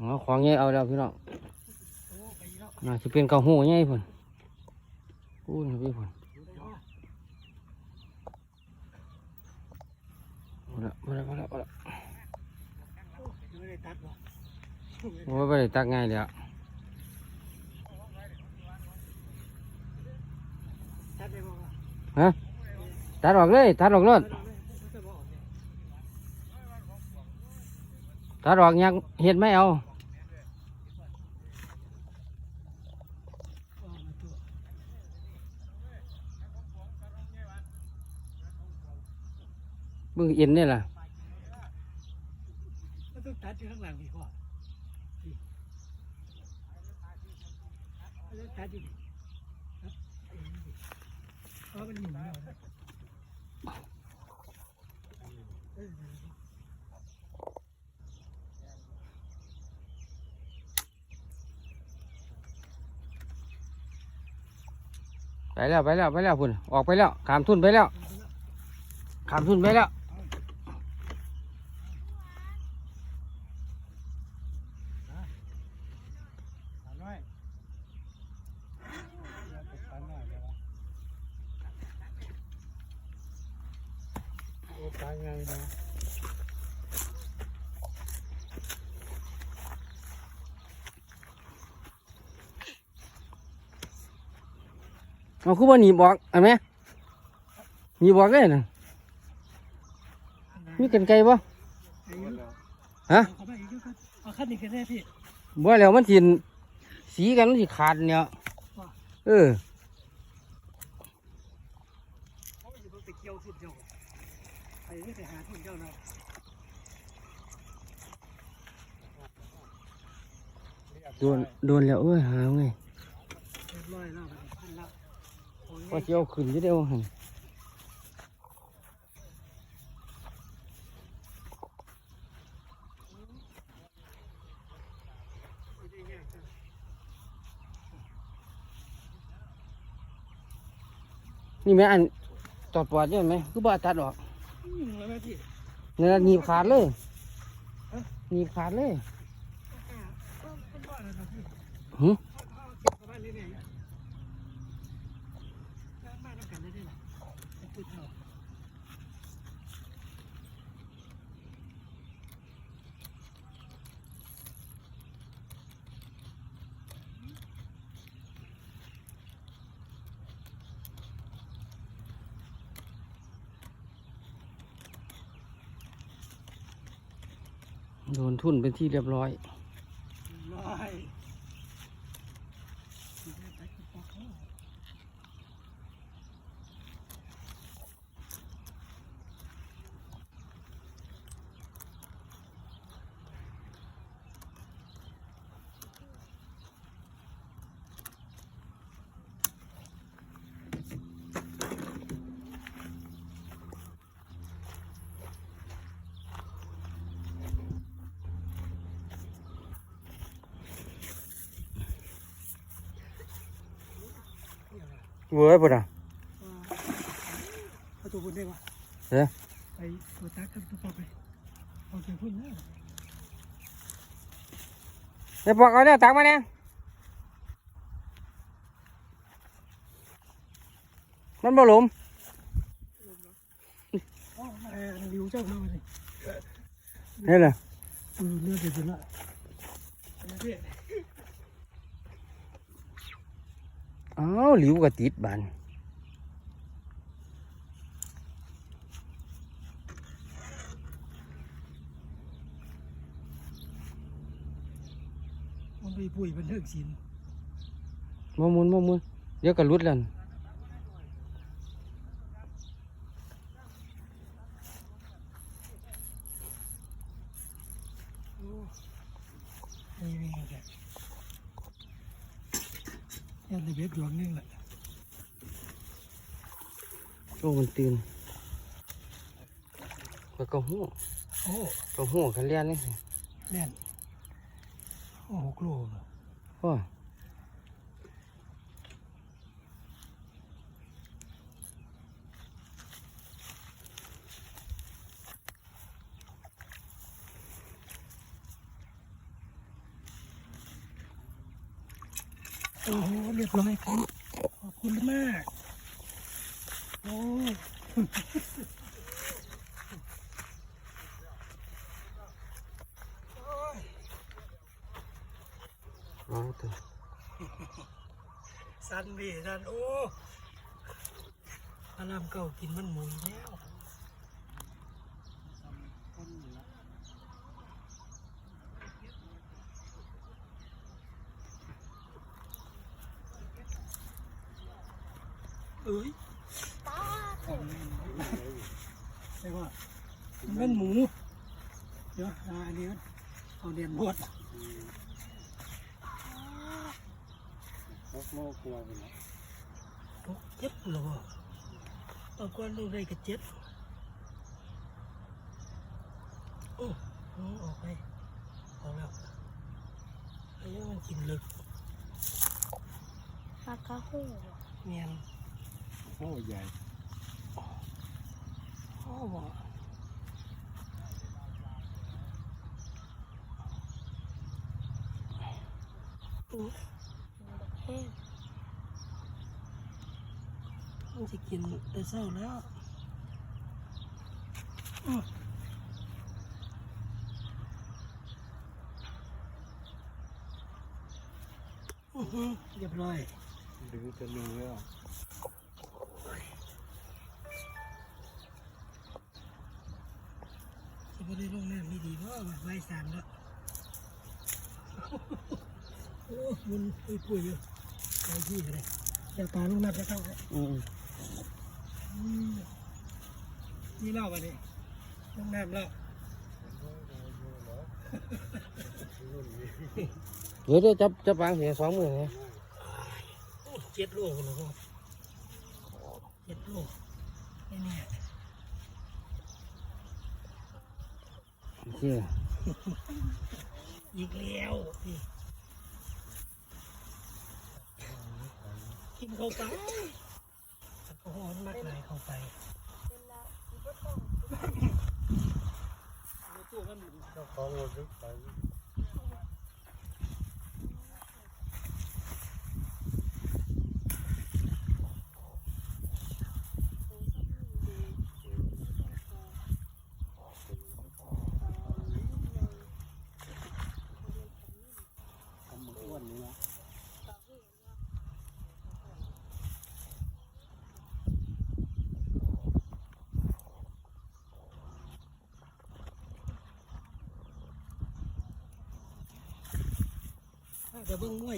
อ๋อของใหญ่เอาแล้วพี่น้องน่าจะเป็นเกาหูใหญ่พุ่นอู้ยพี่พุ่นมาแล้วมาแล้วมาแล้วมาแล้วโอ้ยไม่ได้ตักง่ายเลยอะฮะตัดออกเลยตัดออกเลยตัดออกยังเห็ดไม่เอาตัว มึงเอ็นนี่ล่ะมันต้องตัดอยู่ข้างหลังพี่พ่อพี่มันต้องตัดอยู่ดิเพราะมันหมุนแล้วนะไปแล้วไปแล้วไปแล้วพุ่นออกไปแล้วขามทุนไปแล้วขามทุนไปแล้ว ตัดน้อยเราไปตัดน้อยเลยวะโอ้ตายไงนะเอาคือว่าหนีบอกเห็นไหมหนีบอกเลยนะมีกันไกลบ่ฮะเอาไปอีกก็เอาขั้นนี้กันแน่พี่บ่แล้วมันสิสีกันมันสิขาดเนี่ยเออ เขาไม่อยู่บนไปเกี่ยวขึ้นเจ้า ไปไม่ไปหาขึ้นเจ้าเนาะโดนโดนแล้วเอ้ยหาไงเรียบร้อยแล้วครับขั้นละโอ้ยก็เจียวขึ้นจะได้ว่าหั่นไม่ได้แยกกันนี่แม่อันจอดปอดเนี่ยไหมคือบ่ตัดออก อืมแล้วแม่พี่นี่ละหนีบขาดเลยหนีบขาดเลยอ่าก็เป็นบ้านแล้วนะพี่หึเอาเอาเก็บกับบ้านเรื่อยๆสร้างบ้านน้ำกันได้ด้วยล่ะไอ้พูดเท่า โดนทุ่นเป็นที่เรียบร้อย ร้อยเว้ยปุ่นอะเอาตัวพุ่นได้ปะเอ๊ะไปตัวตักกับตัวป อไปเอาตัวพุ่นนะเดี๋ยวบอกเอาเนี่ยตักมาเนี่ยมันบ่หลมอ๋อเออริวเจ้าเนาะนี่เฮ้ยเลยดูเลือดเดือดละอันนี้พี่อ้าวหลิวก็ติดบานมันไปปุ้ยมันเทิงศิลป์มามุนมามุนเดี๋ยวก็หลุดแล้วน่ะโอ้นี่นี่ไงจ้ะยันเลยเบ็ดดวงนึงแหละโอ้มันตื่นมันก็หูโอ้ก็หูขันเลี้ยนนี่เลี้ยนโอ้หกโลเลยโอ้ โอ้โหเรียบร้อยครับขอบคุณมาก โอ้ยเอาเถอะสันบีสันโอ้อารามเก่ากินมันหมูแล้ว เอ้ยใช่ป่ะมันเป็นหมูเดี๋ยวอ่าอันนี้เอาเดียนบดพกโลกลัวไปแล้วตกเจ็บเหรอเอาก้อนลงได้ก็เจ็บโอ้น้องออกไปออกแล้วไอ้ยังมันกินลึกปลากระหูเนียน โอ้ใหญ่พ่อบอกอุ๊ยแห้งมันจะกินแต่เศร้าแล้วอืมอื้อหือเรียบร้อยดึงจะรูแล้ว ไม่ได้ลงน้ำไม่ดีเพราะว่าไว้สามแล้วโอ้มันปุยปุยอยู่ไอ้ที่อะไรเดี๋ยวปลาลูกนัดจะเข้าให้อืมอืมนี่เล่าไปดิลงน้ำแล้วเดี๋ยวจับจับวางเสียสองมือไงเจ็ดโลกันแล้วก็เจ็ดโลไอ้เนี่ย เชี่ยอีกแล้วกินเข้าไปแอลกอฮอล์มันมากไหลเข้าไปเจ้าของรถลึกไป ทำมืออ้วนนี่นะ เดี๋ยวเบิ่งมวย